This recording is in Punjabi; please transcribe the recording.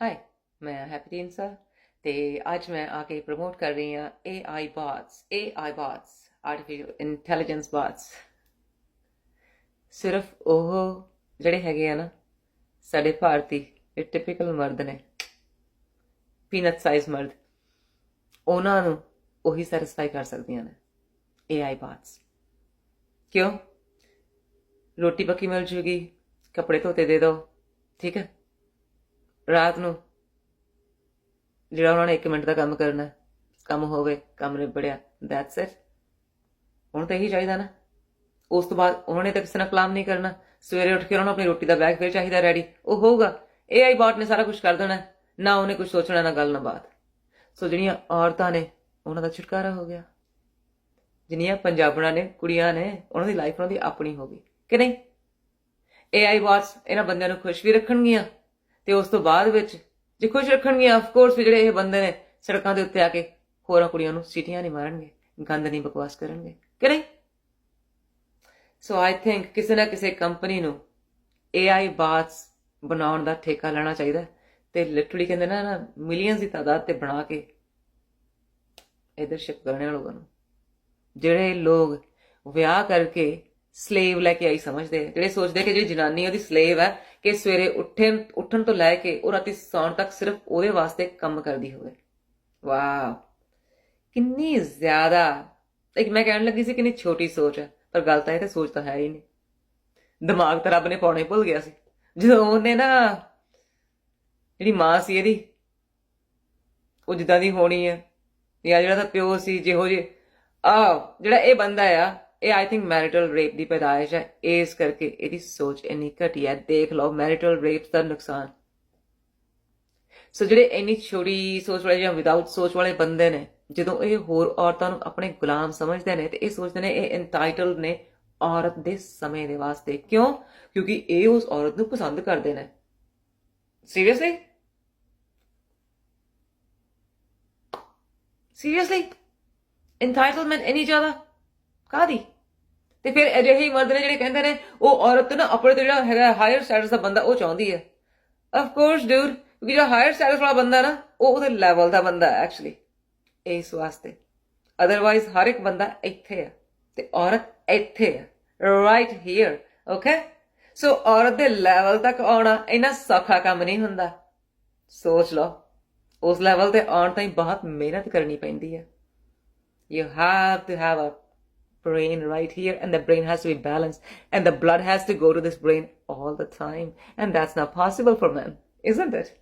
ਹਾਈ ਮੈਂ ਹੈਪੀ ਟੀਨਸਾ ਤੇ ਅੱਜ ਮੈਂ ਆ ਕੇ ਪ੍ਰਮੋਟ ਕਰ ਰਹੀ ਹਾਂ AI bots AI bots artificial intelligence bots ਸਿਰਫ ਉਹ ਜਿਹੜੇ ਹੈਗੇ ਆ ਨਾ ਸਾਡੇ ਭਾਰਤੀ ਇਹ ਟਿਪੀਕਲ ਮਰਦ ਨੇ ਪੀਨਟ ਸਾਈਜ਼ ਮਰਦ ਉਹਨਾਂ ਨੂੰ ਉਹੀ ਸੈਟੀਸਫਾਈ ਕਰ ਸਕਦੀਆਂ ਨੇ AI ਬਾਟਸ ਕਿਉਂ ਰੋਟੀ ਪੱਕੀ ਮਿਲ ਜੂਗੀ ਕੱਪੜੇ ਧੋਤੇ ਦੇ ਦਿਓ ਠੀਕ ਹੈ ਰਾਤ ਨੂੰ ਜਿਹੜਾ ਉਹਨਾਂ ਨੇ 1 ਮਿੰਟ ਦਾ ਕੰਮ ਕਰਨਾ, ਕੰਮ ਹੋਵੇ, ਕੰਮ ਨਿਬੜਿਆ ਦੈਟਸ ਇਟ ਹੁਣ ਤਾਂ ਇਹੀ ਚਾਹੀਦਾ ਨਾ। ਉਸ ਤੋਂ ਬਾਅਦ ਉਹਨਾਂ ਨੇ ਤਾਂ ਕਿਸੇ ਨਾਲ ਕਲਾਮ ਨਹੀਂ ਕਰਨਾ। ਸਵੇਰੇ ਉੱਠ ਕੇ ਉਹਨਾਂ ਨੂੰ ਆਪਣੀ ਰੋਟੀ ਦਾ ਬੈਗ ਫਿਰ ਚਾਹੀਦਾ ਰੈਡੀ ਉਹ ਹੋਊਗਾ। AI ਬॉट ਨੇ ਸਾਰਾ ਕੁਝ ਕਰ ਦੇਣਾ। ਨਾ ਉਹਨੇ ਕੁਝ ਸੋਚਣਾ, ਨਾ ਗੱਲ, ਨਾ ਬਾਤ। ਸੋ ਜਿਹੜੀਆਂ ਔਰਤਾਂ ਨੇ, ਉਹਨਾਂ ਦਾ ਛੁਟਕਾਰਾ ਹੋ ਗਿਆ। ਜਿੰਨੀਆਂ ਪੰਜਾਬਣਾਂ ਨੇ, ਕੁੜੀਆਂ ਨੇ, ਉਹਨਾਂ ਦੀ ਲਾਈਫ ਉਹਨਾਂ ਦੀ ਆਪਣੀ ਹੋ ਗਈ। ਕਿ ਨਹੀਂ? AI bots ਇਹਨਾਂ ਬੰਦਿਆਂ ਨੂੰ ਖੁਸ਼ ਵੀ ਰੱਖਣਗੀਆਂ। ਤੇ ਉਸ ਤੋਂ ਬਾਅਦ ਵਿੱਚ ਜੇ ਖੁਸ਼ ਰੱਖਣਗੀਆਂ ਆਫ ਕੋਰਸ ਵੀ ਜਿਹੜੇ ਇਹ ਬੰਦੇ ਨੇ ਸੜਕਾਂ ਦੇ ਉੱਤੇ ਆ ਕੇ ਹੋਰਾਂ ਕੁੜੀਆਂ ਨੂੰ ਸੀਟੀਆਂ ਨਹੀਂ ਮਾਰਨਗੇ, ਗੰਦ ਨਹੀਂ ਬਕਵਾਸ ਕਰਨਗੇ, ਕਿ ਨਹੀਂ? ਸੋ ਆਈ ਥਿੰਕ ਕਿਸੇ ਨਾ ਕਿਸੇ ਕੰਪਨੀ ਨੂੰ AI bots ਬਣਾਉਣ ਦਾ ਠੇਕਾ ਲੈਣਾ ਚਾਹੀਦਾ ਹੈ ਤੇ ਲਿਟਰਲੀ ਕਹਿੰਦੇ ਨਾ ਨਾ ਮਿਲੀਅਨਸ ਦੀ ਤਾਦਾਦ ਤੇ ਬਣਾ ਕੇ ਇਧਰ ਸ਼ਿਪ ਕਰਨੇ ਲੋਕਾਂ ਨੂੰ। ਜਿਹੜੇ ਲੋਕ ਵਿਆਹ ਕਰਕੇ ਸਲੇਵ ਲੈ ਕੇ ਆਈ ਸਮਝਦੇ ਜਿਹੜੇ ਸੋਚਦੇ ਕਿ ਜਿਹੜੀ ਜਨਾਨੀ ਉਹਦੀ ਸਲੇਵ ਹੈ ਕਿ ਸਵੇਰੇ ਉੱਠੇ ਉੱਠਣ ਤੋਂ ਲੈ ਕੇ ਉਹ ਰਾਤੀ ਸੌਣ ਤੱਕ ਸਿਰਫ ਉਹਦੇ ਵਾਸਤੇ ਕੰਮ ਕਰਦੀ ਹੋਵੇ। ਵਾਹ! ਕਿੰਨੀ ਜ਼ਿਆਦਾ, ਇੱਕ ਮੈਂ ਕਹਿਣ ਲੱਗੀ ਸੀ ਕਿੰਨੀ ਛੋਟੀ ਸੋਚ ਹੈ ਪਰ ਗੱਲ ਤਾਂ ਇਹ ਤਾਂ ਸੋਚ ਤਾਂ ਹੈ ਹੀ ਨਹੀਂ। ਦਿਮਾਗ ਤਾਂ ਰੱਬ ਨੇ ਪਾਉਣੇ ਭੁੱਲ ਗਿਆ ਸੀ। ਜਦੋਂ ਉਹਨੇ ਨਾ, ਜਿਹੜੀ ਮਾਂ ਸੀ ਇਹਦੀ, ਉਹ ਜਿੱਦਾਂ ਦੀ ਹੋਣੀ ਹੈ ਜਾਂ ਜਿਹੜਾ ਤਾਂ ਪਿਓ ਸੀ, ਜਿਹੋ ਜਿਹੇ ਆ ਜਿਹੜਾ ਇਹ ਬੰਦਾ ਆ ਇਹ ਆਈ ਥਿੰਕ ਮੈਰਿਟਲ ਰੇਪ ਦੀ ਪੈਦਾਇਸ਼ ਹੈ। ਇਸ ਕਰਕੇ ਇਹਦੀ ਸੋਚ ਇੰਨੀ ਘਟੀ ਹੈ। ਦੇਖ ਲਓ ਮੈਰਿਟਲ ਰੇਪ ਦਾ ਨੁਕਸਾਨ। ਸੋ ਜਿਹੜੇ ਇੰਨੀ ਛੋਟੀ ਸੋਚ ਵਾਲੇ ਜਾਂ ਵਿਦਆਊਟ ਸੋਚ ਵਾਲੇ ਬੰਦੇ ਨੇ, ਜਦੋਂ ਇਹ ਹੋਰ ਔਰਤਾਂ ਨੂੰ ਆਪਣੇ ਗੁਲਾਮ ਸਮਝਦੇ ਨੇ, ਤੇ ਇਹ ਸੋਚਦੇ ਨੇ, ਇਹ ਇੰਟਾਈਟਲਡ ਨੇ ਔਰਤ ਦੇ ਸਮੇਂ ਦੇ ਵਾਸਤੇ। ਕਿਉਂ? ਕਿਉਂਕਿ ਇਹ ਉਸ ਔਰਤ ਨੂੰ ਪਸੰਦ ਕਰਦੇ ਨੇ। ਸੀਰੀਅਸਲੀ ਸੀਰੀਅਸਲੀ ਇੰਟਾਈਟਲਮੈਂਟ ਇੰਨੀ ਜ਼ਿਆਦਾ? ਕਾਦੀ ਤੇ ਫਿਰ ਅਜਿਹੇ ਮਰਦ ਨੇ ਜਿਹੜੇ ਕਹਿੰਦੇ ਨੇ, ਉਹ ਔਰਤ ਨਾ ਆਪਣੇ ਤੋਂ ਜਿਹੜਾ ਹੈਗਾ ਹਾਇਰ ਸਟੇਟਸ ਦਾ ਬੰਦਾ, ਉਹ ਚਾਹੁੰਦੀ ਹੈ। ਆਫ ਕੋਰਸ ਡੂਡ ਕਿਉਂਕਿ ਜਿਹੜਾ ਹਾਇਰ ਸਟੇਟਸ ਵਾਲਾ ਬੰਦਾ ਨਾ, ਉਹ ਉਹਦੇ ਲੈਵਲ ਦਾ ਬੰਦਾ ਹੈ ਐਕਚੁਅਲੀ ਇਸ ਵਾਸਤੇ। ਅਦਰਵਾਈਜ਼ ਹਰ ਇੱਕ ਬੰਦਾ ਇੱਥੇ ਹੈ, ਤੇ ਔਰਤ ਇੱਥੇ ਹੈ। ਰਾਈਟ ਹੇਅਰ ਓਕੇ ਸੋ ਔਰਤ ਦੇ ਲੈਵਲ ਤੱਕ ਆਉਣਾ ਇੰਨਾ ਸੌਖਾ ਕੰਮ ਨਹੀਂ ਹੁੰਦਾ। ਸੋਚ ਲਓ। ਉਸ ਲੈਵਲ ਤੇ ਆਉਣ ਤਾਈਂ ਬਹੁਤ ਮਿਹਨਤ ਕਰਨੀ ਪੈਂਦੀ ਹੈ। You have to have a brain right here and the brain has to be balanced and the blood has to go to this brain all the time and that's not possible for men isn't it